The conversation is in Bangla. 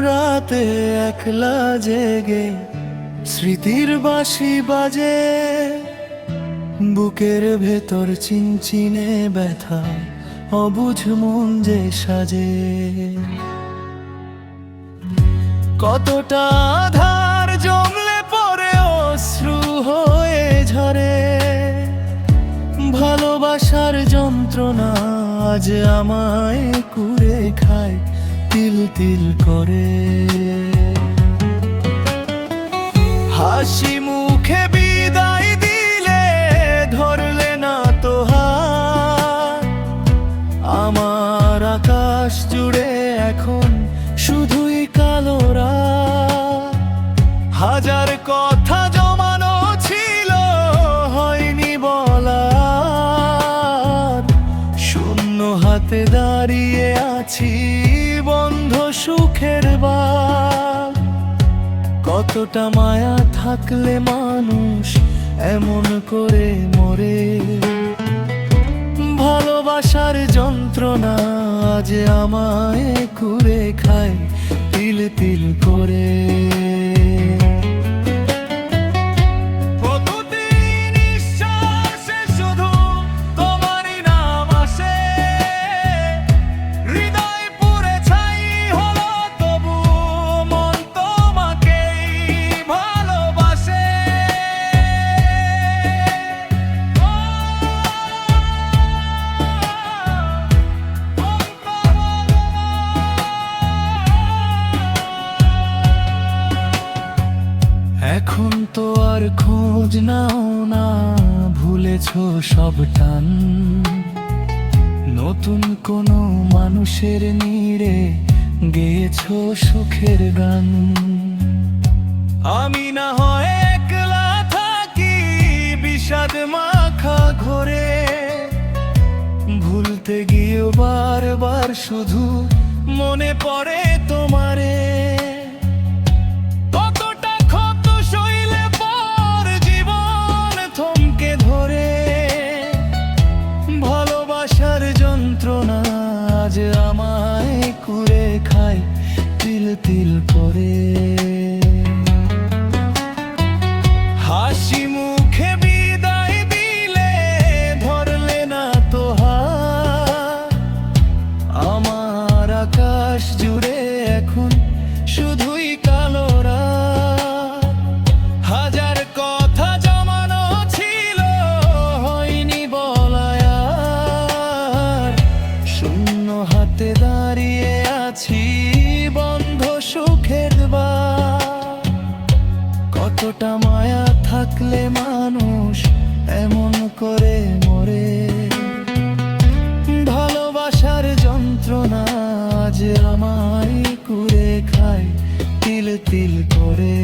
রাতে একলা জেগে স্মৃতির বাঁশি বাজে। বুকের ভেতর চিনচিনে ব্যথা, অবুঝ মন যে সাজে। কতটা আধার জমলে পরে অশ্রু হয়ে ঝরে। ভালোবাসার যন্ত্রণা আজ আমায় কুড়ে খায়। তিল করে। হাসি মুখে বিদায় দিলে ধরলে না তো আমার আকাশ জুড়ে এখন শুধুই দাঁড়িয়ে আছি বন্ধ সুখের বার। কতটা মায়া থাকলে মানুষ এমন করে মরে। ভালোবাসার যন্ত্রণা আজ আমায় কুরে খায় তিল তিল করে। এখন তো আর খোঁজ নাও না, ভুলেছ সব টান। নতুন কোনো মানুষের নীড়ে গেয়েছ সুখের গান। আমি না হয় একলা থাকি, বিষাদ মাখা ঘরে। ভুলতে গিয়ে বারবার শুধু মনে পড়ে তোমারে আজ আমায় কুড়ে খায়, তিল তিল করে। হাসি মুখে বিদায় দিলে ধরলে না তো আমার আকাশ জুড়ে এখন শুধুই এতটা মায়া থাকলে মানুষ এমন করে মরে? ভালোবাসার যন্ত্রণা যে আমায় কুরে খায়, তিল তিল করে।